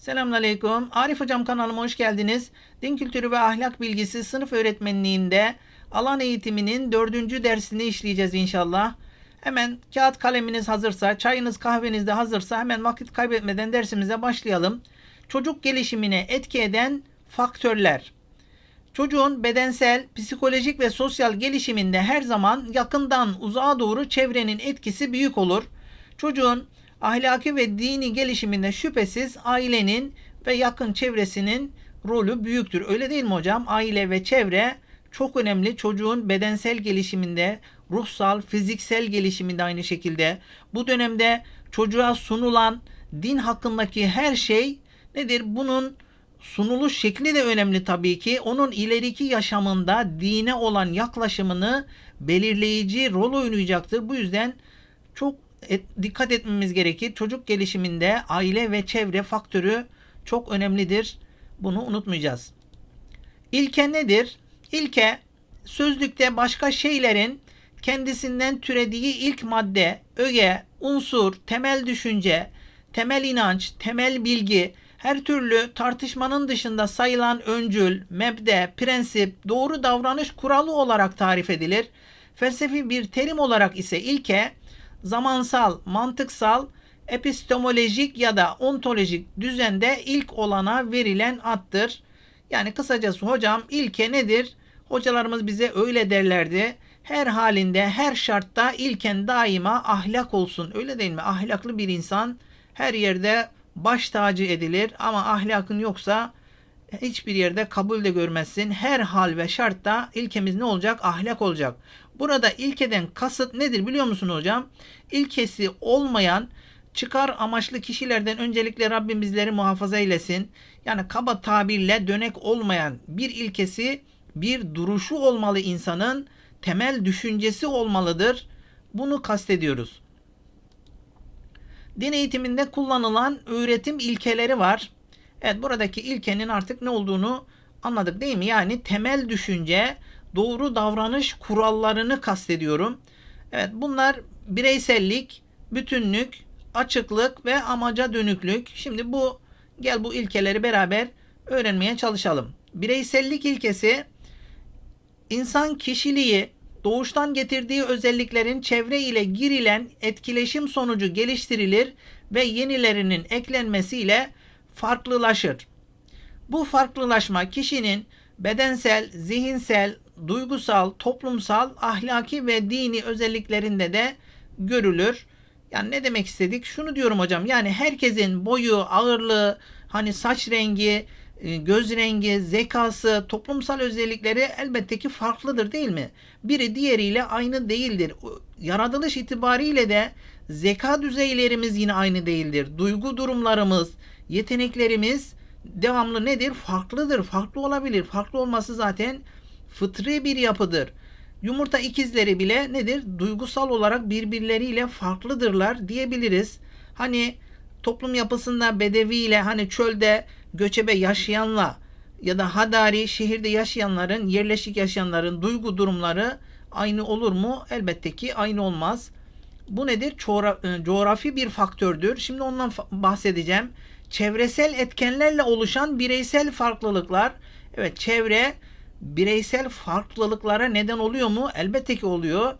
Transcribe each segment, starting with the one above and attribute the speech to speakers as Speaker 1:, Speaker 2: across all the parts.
Speaker 1: Selamünaleyküm. Arif Hocam kanalıma hoş geldiniz. Din kültürü ve ahlak bilgisi sınıf öğretmenliğinde alan eğitiminin dördüncü dersini işleyeceğiz inşallah. Hemen kağıt kaleminiz hazırsa, çayınız kahveniz de hazırsa hemen vakit kaybetmeden dersimize başlayalım. Çocuk gelişimine etki eden faktörler. Çocuğun bedensel, psikolojik ve sosyal gelişiminde her zaman yakından uzağa doğru çevrenin etkisi büyük olur. Çocuğun ahlaki ve dini gelişiminde şüphesiz ailenin ve yakın çevresinin rolü büyüktür. Öyle değil mi hocam? Aile ve çevre çok önemli. Çocuğun bedensel gelişiminde, ruhsal, fiziksel gelişiminde aynı şekilde. Bu dönemde çocuğa sunulan din hakkındaki her şey nedir? Bunun sunuluş şekli de önemli tabii ki. Onun ileriki yaşamında dine olan yaklaşımını belirleyici rol oynayacaktır. Bu yüzden çok et, dikkat etmemiz gerekir. Çocuk gelişiminde aile ve çevre faktörü çok önemlidir. Bunu unutmayacağız. İlke nedir? İlke sözlükte başka şeylerin kendisinden türediği ilk madde, öge, unsur, temel düşünce, temel inanç, temel bilgi, her türlü tartışmanın dışında sayılan öncül, mebde, prensip, doğru davranış kuralı olarak tarif edilir. Felsefi bir terim olarak ise ilke zamansal, mantıksal, epistemolojik ya da ontolojik düzende ilk olana verilen addır. Yani kısacası hocam ilke nedir? Hocalarımız bize öyle derlerdi. Her halinde, her şartta ilken daima ahlak olsun. Öyle değil mi? Ahlaklı bir insan her yerde baş tacı edilir ama ahlakın yoksa hiçbir yerde kabul de görmezsin. Her hal ve şartta ilkemiz ne olacak? Ahlak olacak. Burada ilkeden kasıt nedir biliyor musun hocam? İlkesi olmayan çıkar amaçlı kişilerden öncelikle Rabbim muhafaza eylesin. Yani kaba tabirle dönek olmayan bir ilkesi bir duruşu olmalı insanın temel düşüncesi olmalıdır. Bunu kastediyoruz. Din eğitiminde kullanılan öğretim ilkeleri var. Evet buradaki ilkenin artık ne olduğunu anladık değil mi? Yani temel düşünce, doğru davranış kurallarını kastediyorum. Evet bunlar bireysellik, bütünlük, açıklık ve amaca dönüklük. Şimdi bu gel bu ilkeleri beraber öğrenmeye çalışalım. Bireysellik ilkesi insan kişiliği doğuştan getirdiği özelliklerin çevre ile girilen etkileşim sonucu geliştirilir ve yenilerinin eklenmesiyle farklılaşır. Bu farklılaşma kişinin bedensel, zihinsel, duygusal, toplumsal, ahlaki ve dini özelliklerinde de görülür. Yani ne demek istedik? Şunu diyorum hocam. Yani herkesin boyu, ağırlığı, hani saç rengi, e, göz rengi, zekası, toplumsal özellikleri elbette ki farklıdır değil mi? Biri diğeriyle aynı değildir. Yaratılış itibariyle de zeka düzeylerimiz yine aynı değildir. Duygu durumlarımız, yeteneklerimiz devamlı nedir? Farklıdır. Farklı olabilir. Farklı olması zaten fıtri bir yapıdır. Yumurta ikizleri bile nedir? Duygusal olarak birbirleriyle farklıdırlar diyebiliriz. Hani toplum yapısında bedevi ile hani çölde göçebe yaşayanla ya da hadari şehirde yaşayanların, yerleşik yaşayanların duygu durumları aynı olur mu? Elbette ki aynı olmaz. Bu nedir? Coğra- coğrafi bir faktördür. Şimdi ondan bahsedeceğim. Çevresel etkenlerle oluşan bireysel farklılıklar. Evet çevre bireysel farklılıklara neden oluyor mu? Elbette ki oluyor.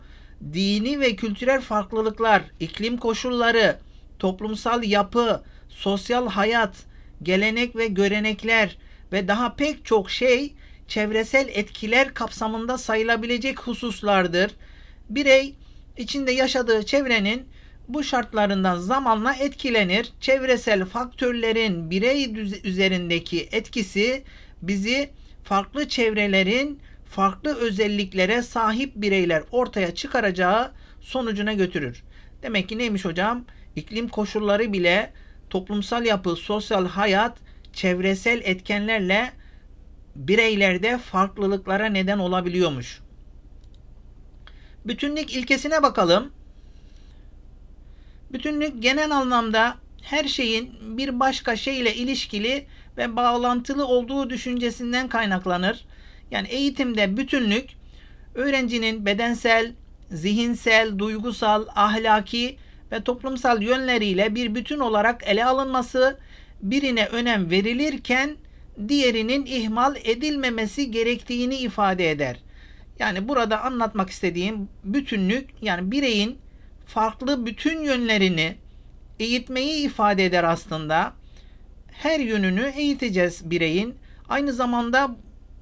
Speaker 1: Dini ve kültürel farklılıklar, iklim koşulları, toplumsal yapı, sosyal hayat, gelenek ve görenekler ve daha pek çok şey çevresel etkiler kapsamında sayılabilecek hususlardır. Birey içinde yaşadığı çevrenin bu şartlarından zamanla etkilenir. Çevresel faktörlerin birey üzerindeki etkisi bizi farklı çevrelerin farklı özelliklere sahip bireyler ortaya çıkaracağı sonucuna götürür. Demek ki neymiş hocam? İklim koşulları bile toplumsal yapı, sosyal hayat, çevresel etkenlerle bireylerde farklılıklara neden olabiliyormuş. Bütünlük ilkesine bakalım. Bütünlük genel anlamda her şeyin bir başka şeyle ilişkili ve bağlantılı olduğu düşüncesinden kaynaklanır. Yani eğitimde bütünlük öğrencinin bedensel, zihinsel, duygusal, ahlaki ve toplumsal yönleriyle bir bütün olarak ele alınması birine önem verilirken diğerinin ihmal edilmemesi gerektiğini ifade eder. Yani burada anlatmak istediğim bütünlük yani bireyin farklı bütün yönlerini eğitmeyi ifade eder aslında. Her yönünü eğiteceğiz bireyin. Aynı zamanda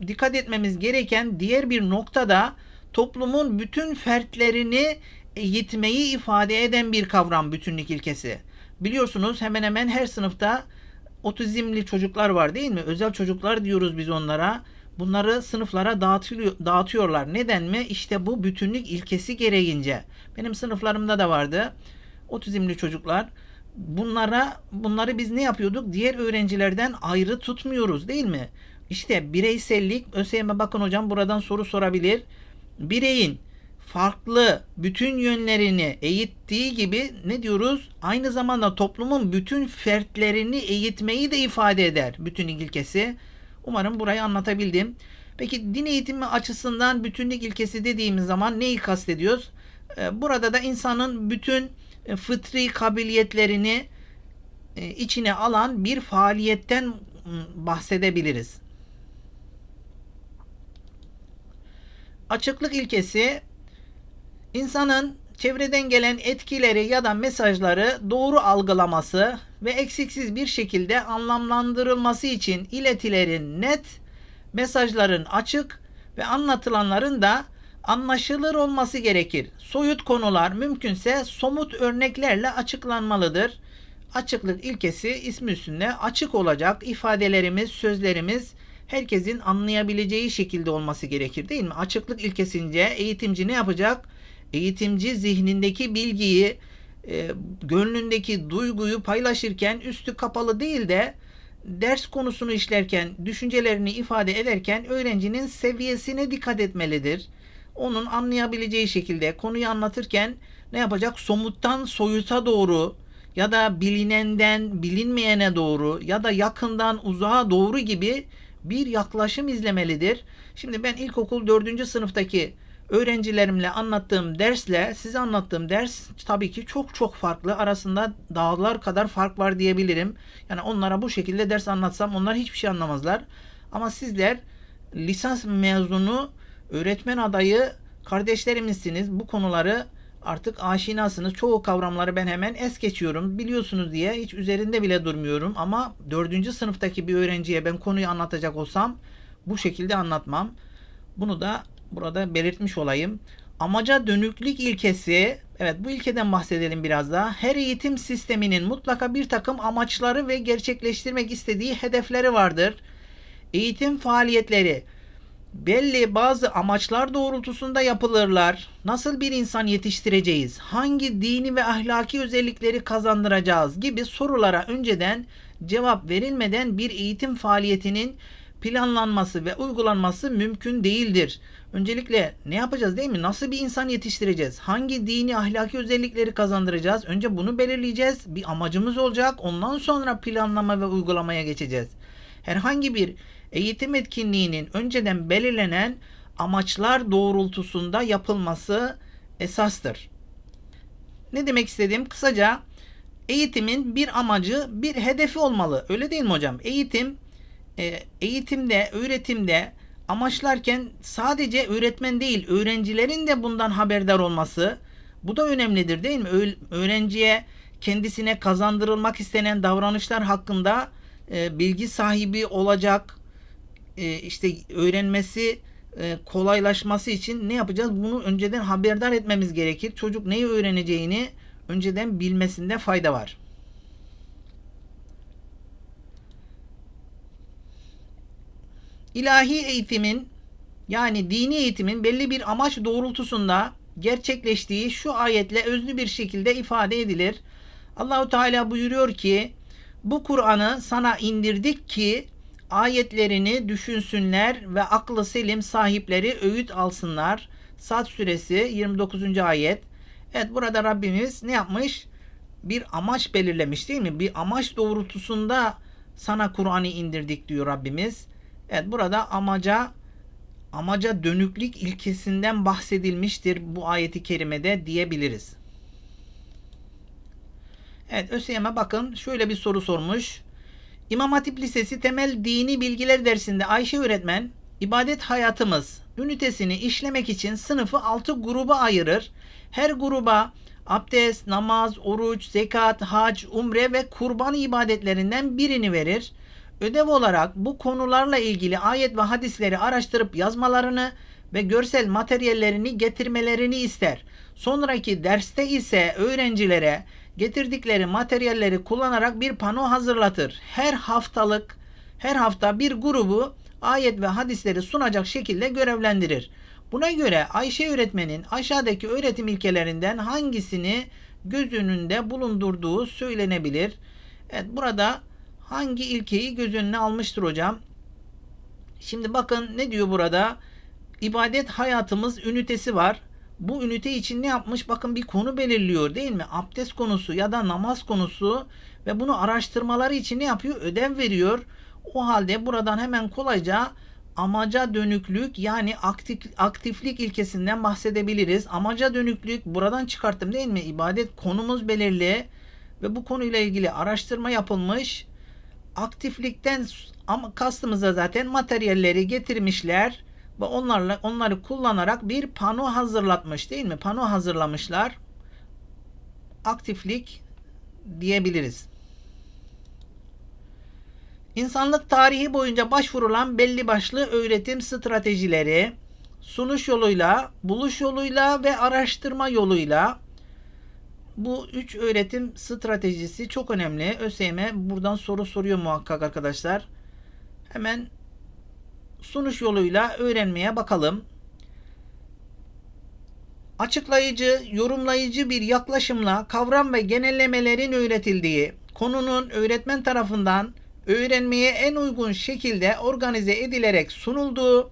Speaker 1: dikkat etmemiz gereken diğer bir noktada toplumun bütün fertlerini eğitmeyi ifade eden bir kavram bütünlük ilkesi. Biliyorsunuz hemen hemen her sınıfta otizmli çocuklar var değil mi? Özel çocuklar diyoruz biz onlara. Bunları sınıflara dağıtıyor, dağıtıyorlar. Neden mi? İşte bu bütünlük ilkesi gereğince. Benim sınıflarımda da vardı. Otizmli çocuklar. Bunlara bunları biz ne yapıyorduk? Diğer öğrencilerden ayrı tutmuyoruz değil mi? İşte bireysellik, ÖSYM bakın hocam buradan soru sorabilir. Bireyin farklı bütün yönlerini eğittiği gibi ne diyoruz? Aynı zamanda toplumun bütün fertlerini eğitmeyi de ifade eder bütün ilkesi. Umarım burayı anlatabildim. Peki din eğitimi açısından bütünlük ilkesi dediğimiz zaman neyi kastediyoruz? Ee, burada da insanın bütün fıtri kabiliyetlerini e, içine alan bir faaliyetten bahsedebiliriz. Açıklık ilkesi insanın çevreden gelen etkileri ya da mesajları doğru algılaması ve eksiksiz bir şekilde anlamlandırılması için iletilerin net, mesajların açık ve anlatılanların da anlaşılır olması gerekir. Soyut konular mümkünse somut örneklerle açıklanmalıdır. Açıklık ilkesi ismi üstünde açık olacak ifadelerimiz, sözlerimiz herkesin anlayabileceği şekilde olması gerekir değil mi? Açıklık ilkesince eğitimci ne yapacak? Eğitimci zihnindeki bilgiyi, e, gönlündeki duyguyu paylaşırken üstü kapalı değil de ders konusunu işlerken, düşüncelerini ifade ederken öğrencinin seviyesine dikkat etmelidir. Onun anlayabileceği şekilde konuyu anlatırken ne yapacak? Somuttan soyuta doğru ya da bilinenden bilinmeyene doğru ya da yakından uzağa doğru gibi bir yaklaşım izlemelidir. Şimdi ben ilkokul 4. sınıftaki öğrencilerimle anlattığım dersle size anlattığım ders tabii ki çok çok farklı. Arasında dağlar kadar fark var diyebilirim. Yani onlara bu şekilde ders anlatsam onlar hiçbir şey anlamazlar. Ama sizler lisans mezunu öğretmen adayı kardeşlerimizsiniz. Bu konuları artık aşinasınız. Çoğu kavramları ben hemen es geçiyorum. Biliyorsunuz diye hiç üzerinde bile durmuyorum. Ama dördüncü sınıftaki bir öğrenciye ben konuyu anlatacak olsam bu şekilde anlatmam. Bunu da burada belirtmiş olayım. Amaca dönüklük ilkesi, evet bu ilkeden bahsedelim biraz daha. Her eğitim sisteminin mutlaka bir takım amaçları ve gerçekleştirmek istediği hedefleri vardır. Eğitim faaliyetleri belli bazı amaçlar doğrultusunda yapılırlar. Nasıl bir insan yetiştireceğiz? Hangi dini ve ahlaki özellikleri kazandıracağız gibi sorulara önceden cevap verilmeden bir eğitim faaliyetinin planlanması ve uygulanması mümkün değildir. Öncelikle ne yapacağız değil mi? Nasıl bir insan yetiştireceğiz? Hangi dini ahlaki özellikleri kazandıracağız? Önce bunu belirleyeceğiz. Bir amacımız olacak. Ondan sonra planlama ve uygulamaya geçeceğiz. Herhangi bir eğitim etkinliğinin önceden belirlenen amaçlar doğrultusunda yapılması esastır. Ne demek istediğim kısaca eğitimin bir amacı, bir hedefi olmalı. Öyle değil mi hocam? Eğitim e, eğitimde, öğretimde amaçlarken sadece öğretmen değil, öğrencilerin de bundan haberdar olması bu da önemlidir değil mi? Öğrenciye kendisine kazandırılmak istenen davranışlar hakkında e, bilgi sahibi olacak, e, işte öğrenmesi e, kolaylaşması için ne yapacağız? Bunu önceden haberdar etmemiz gerekir. Çocuk neyi öğreneceğini önceden bilmesinde fayda var. İlahi eğitimin yani dini eğitimin belli bir amaç doğrultusunda gerçekleştiği şu ayetle özlü bir şekilde ifade edilir. Allahu Teala buyuruyor ki bu Kur'an'ı sana indirdik ki ayetlerini düşünsünler ve aklı selim sahipleri öğüt alsınlar. Sad suresi 29. ayet. Evet burada Rabbimiz ne yapmış? Bir amaç belirlemiş değil mi? Bir amaç doğrultusunda sana Kur'an'ı indirdik diyor Rabbimiz. Evet burada amaca amaca dönüklük ilkesinden bahsedilmiştir bu ayeti kerimede diyebiliriz. Evet ÖSYM'e bakın şöyle bir soru sormuş. İmam Hatip Lisesi Temel Dini Bilgiler dersinde Ayşe öğretmen ibadet hayatımız ünitesini işlemek için sınıfı 6 gruba ayırır. Her gruba abdest, namaz, oruç, zekat, hac, umre ve kurban ibadetlerinden birini verir. Ödev olarak bu konularla ilgili ayet ve hadisleri araştırıp yazmalarını ve görsel materyallerini getirmelerini ister. Sonraki derste ise öğrencilere getirdikleri materyalleri kullanarak bir pano hazırlatır. Her haftalık her hafta bir grubu ayet ve hadisleri sunacak şekilde görevlendirir. Buna göre Ayşe öğretmenin aşağıdaki öğretim ilkelerinden hangisini göz önünde bulundurduğu söylenebilir. Evet burada hangi ilkeyi göz önüne almıştır hocam? Şimdi bakın ne diyor burada? İbadet hayatımız ünitesi var. Bu ünite için ne yapmış? Bakın bir konu belirliyor değil mi? Abdest konusu ya da namaz konusu ve bunu araştırmaları için ne yapıyor? Ödev veriyor. O halde buradan hemen kolayca amaca dönüklük yani aktif, aktiflik ilkesinden bahsedebiliriz. Amaca dönüklük buradan çıkarttım değil mi? İbadet konumuz belirli ve bu konuyla ilgili araştırma yapılmış. Aktiflikten ama kastımıza zaten materyalleri getirmişler ve onlarla onları kullanarak bir pano hazırlatmış değil mi? Pano hazırlamışlar. Aktiflik diyebiliriz. İnsanlık tarihi boyunca başvurulan belli başlı öğretim stratejileri sunuş yoluyla, buluş yoluyla ve araştırma yoluyla bu üç öğretim stratejisi çok önemli. ÖSYM buradan soru soruyor muhakkak arkadaşlar. Hemen sunuş yoluyla öğrenmeye bakalım. Açıklayıcı, yorumlayıcı bir yaklaşımla kavram ve genellemelerin öğretildiği, konunun öğretmen tarafından öğrenmeye en uygun şekilde organize edilerek sunulduğu,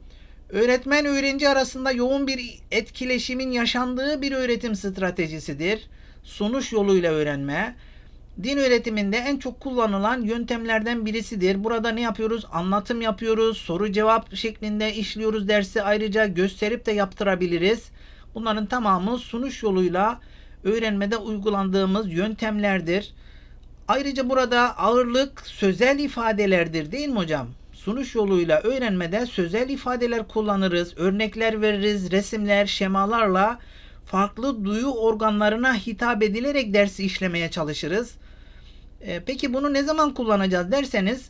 Speaker 1: öğretmen öğrenci arasında yoğun bir etkileşimin yaşandığı bir öğretim stratejisidir. Sunuş yoluyla öğrenme, din öğretiminde en çok kullanılan yöntemlerden birisidir. Burada ne yapıyoruz? Anlatım yapıyoruz, soru cevap şeklinde işliyoruz dersi ayrıca gösterip de yaptırabiliriz. Bunların tamamı sunuş yoluyla öğrenmede uygulandığımız yöntemlerdir. Ayrıca burada ağırlık sözel ifadelerdir değil mi hocam? Sunuş yoluyla öğrenmede sözel ifadeler kullanırız, örnekler veririz, resimler, şemalarla farklı duyu organlarına hitap edilerek dersi işlemeye çalışırız. E, peki bunu ne zaman kullanacağız derseniz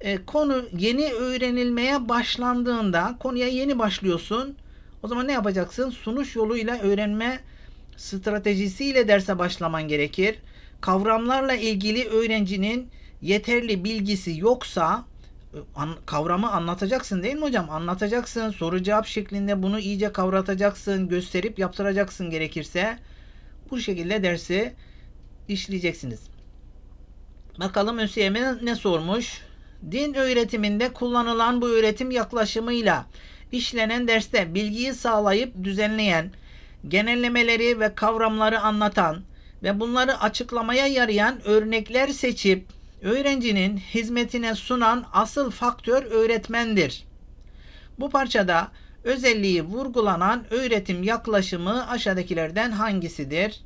Speaker 1: e, konu yeni öğrenilmeye başlandığında konuya yeni başlıyorsun. O zaman ne yapacaksın? Sunuş yoluyla öğrenme stratejisiyle derse başlaman gerekir kavramlarla ilgili öğrencinin yeterli bilgisi yoksa e, kavramı anlatacaksın değil mi hocam? Anlatacaksın. Soru cevap şeklinde bunu iyice kavratacaksın. Gösterip yaptıracaksın gerekirse. Bu şekilde dersi işleyeceksiniz. Bakalım ÖSYM ne sormuş? Din öğretiminde kullanılan bu öğretim yaklaşımıyla işlenen derste bilgiyi sağlayıp düzenleyen, genellemeleri ve kavramları anlatan, ve bunları açıklamaya yarayan örnekler seçip öğrencinin hizmetine sunan asıl faktör öğretmendir. Bu parçada özelliği vurgulanan öğretim yaklaşımı aşağıdakilerden hangisidir?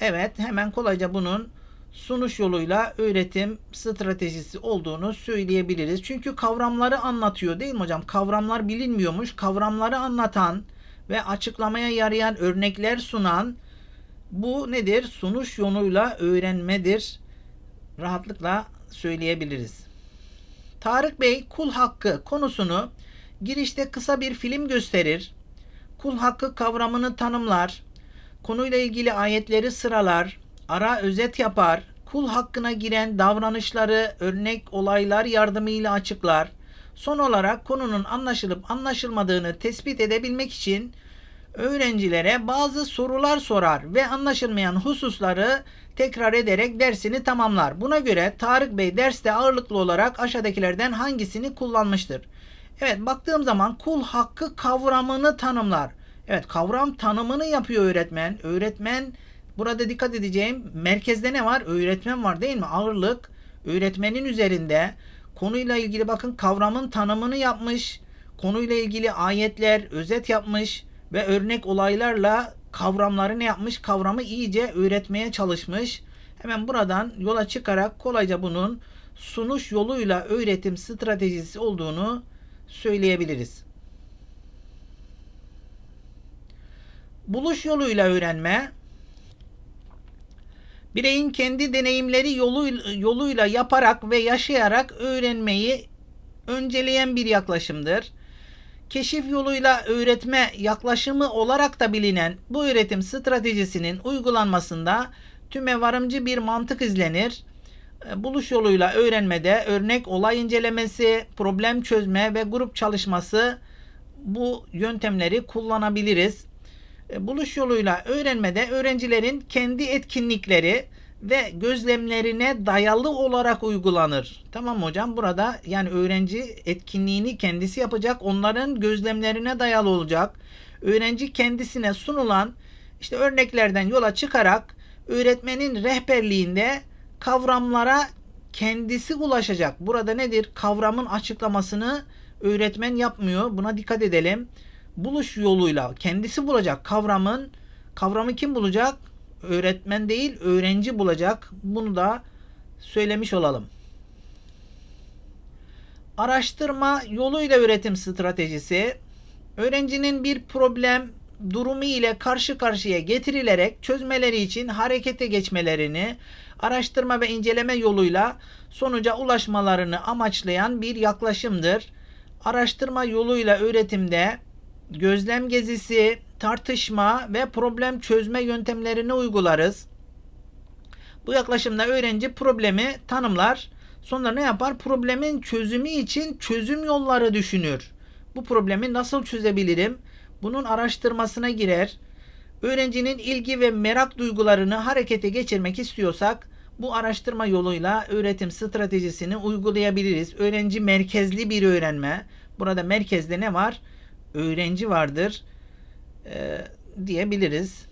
Speaker 1: Evet, hemen kolayca bunun sunuş yoluyla öğretim stratejisi olduğunu söyleyebiliriz. Çünkü kavramları anlatıyor değil mi hocam? Kavramlar bilinmiyormuş. Kavramları anlatan ve açıklamaya yarayan örnekler sunan bu nedir? Sunuş yoluyla öğrenmedir. Rahatlıkla söyleyebiliriz. Tarık Bey kul hakkı konusunu girişte kısa bir film gösterir. Kul hakkı kavramını tanımlar. Konuyla ilgili ayetleri sıralar. Ara özet yapar. Kul hakkına giren davranışları örnek olaylar yardımıyla açıklar. Son olarak konunun anlaşılıp anlaşılmadığını tespit edebilmek için öğrencilere bazı sorular sorar ve anlaşılmayan hususları tekrar ederek dersini tamamlar. Buna göre Tarık Bey derste ağırlıklı olarak aşağıdakilerden hangisini kullanmıştır? Evet baktığım zaman kul hakkı kavramını tanımlar. Evet kavram tanımını yapıyor öğretmen. Öğretmen burada dikkat edeceğim merkezde ne var? Öğretmen var değil mi? Ağırlık öğretmenin üzerinde konuyla ilgili bakın kavramın tanımını yapmış. Konuyla ilgili ayetler, özet yapmış ve örnek olaylarla kavramları ne yapmış? Kavramı iyice öğretmeye çalışmış. Hemen buradan yola çıkarak kolayca bunun sunuş yoluyla öğretim stratejisi olduğunu söyleyebiliriz. Buluş yoluyla öğrenme bireyin kendi deneyimleri yoluyla, yoluyla yaparak ve yaşayarak öğrenmeyi önceleyen bir yaklaşımdır. Keşif yoluyla öğretme yaklaşımı olarak da bilinen bu öğretim stratejisinin uygulanmasında tümevarımcı bir mantık izlenir. Buluş yoluyla öğrenmede örnek olay incelemesi, problem çözme ve grup çalışması bu yöntemleri kullanabiliriz. Buluş yoluyla öğrenmede öğrencilerin kendi etkinlikleri ve gözlemlerine dayalı olarak uygulanır. Tamam hocam? Burada yani öğrenci etkinliğini kendisi yapacak. Onların gözlemlerine dayalı olacak. Öğrenci kendisine sunulan işte örneklerden yola çıkarak öğretmenin rehberliğinde kavramlara kendisi ulaşacak. Burada nedir? Kavramın açıklamasını öğretmen yapmıyor. Buna dikkat edelim. Buluş yoluyla kendisi bulacak kavramın kavramı kim bulacak? Öğretmen değil, öğrenci bulacak. Bunu da söylemiş olalım. Araştırma yoluyla öğretim stratejisi öğrencinin bir problem durumu ile karşı karşıya getirilerek çözmeleri için harekete geçmelerini araştırma ve inceleme yoluyla sonuca ulaşmalarını amaçlayan bir yaklaşımdır. Araştırma yoluyla öğretimde gözlem gezisi, tartışma ve problem çözme yöntemlerini uygularız. Bu yaklaşımda öğrenci problemi tanımlar. Sonra ne yapar? Problemin çözümü için çözüm yolları düşünür. Bu problemi nasıl çözebilirim? Bunun araştırmasına girer. Öğrencinin ilgi ve merak duygularını harekete geçirmek istiyorsak bu araştırma yoluyla öğretim stratejisini uygulayabiliriz. Öğrenci merkezli bir öğrenme. Burada merkezde ne var? Öğrenci vardır e, diyebiliriz.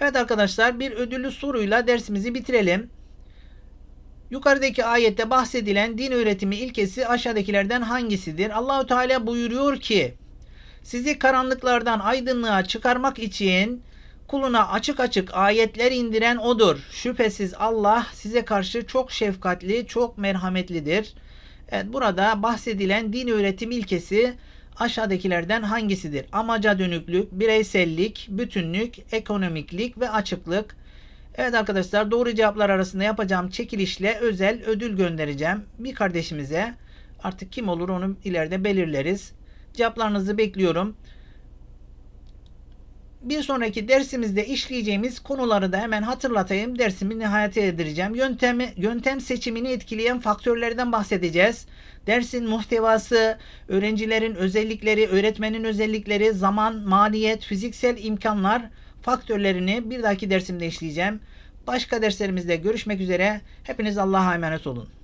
Speaker 1: Evet arkadaşlar bir ödüllü soruyla dersimizi bitirelim. Yukarıdaki ayette bahsedilen din öğretimi ilkesi aşağıdakilerden hangisidir? Allahü Teala buyuruyor ki sizi karanlıklardan aydınlığa çıkarmak için kuluna açık açık ayetler indiren odur. Şüphesiz Allah size karşı çok şefkatli, çok merhametlidir. Evet burada bahsedilen din öğretim ilkesi aşağıdakilerden hangisidir? Amaca dönüklük, bireysellik, bütünlük, ekonomiklik ve açıklık. Evet arkadaşlar doğru cevaplar arasında yapacağım çekilişle özel ödül göndereceğim bir kardeşimize. Artık kim olur onu ileride belirleriz. Cevaplarınızı bekliyorum. Bir sonraki dersimizde işleyeceğimiz konuları da hemen hatırlatayım. Dersimi nihayete erdireceğim. Yöntemi, yöntem seçimini etkileyen faktörlerden bahsedeceğiz. Dersin muhtevası, öğrencilerin özellikleri, öğretmenin özellikleri, zaman, maliyet, fiziksel imkanlar faktörlerini bir dahaki dersimde işleyeceğim. Başka derslerimizde görüşmek üzere. Hepiniz Allah'a emanet olun.